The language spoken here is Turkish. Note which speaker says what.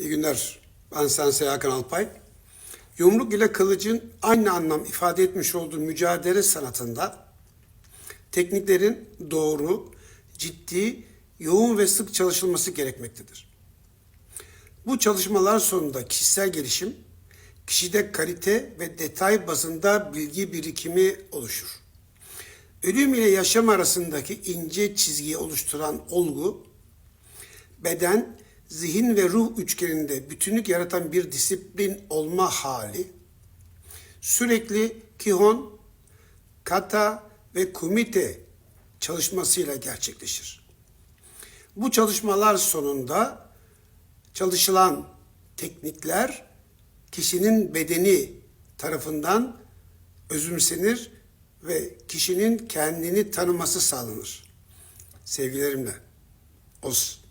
Speaker 1: İyi günler. Ben Sensei Hakan Alpay. Yumruk ile kılıcın aynı anlam ifade etmiş olduğu mücadele sanatında tekniklerin doğru, ciddi, yoğun ve sık çalışılması gerekmektedir. Bu çalışmalar sonunda kişisel gelişim, kişide kalite ve detay bazında bilgi birikimi oluşur. Ölüm ile yaşam arasındaki ince çizgiyi oluşturan olgu, beden, zihin ve ruh üçgeninde bütünlük yaratan bir disiplin olma hali, sürekli kihon, kata ve kumite çalışmasıyla gerçekleşir. Bu çalışmalar sonunda çalışılan teknikler kişinin bedeni tarafından özümsenir ve kişinin kendini tanıması sağlanır. Sevgilerimle. Olsun.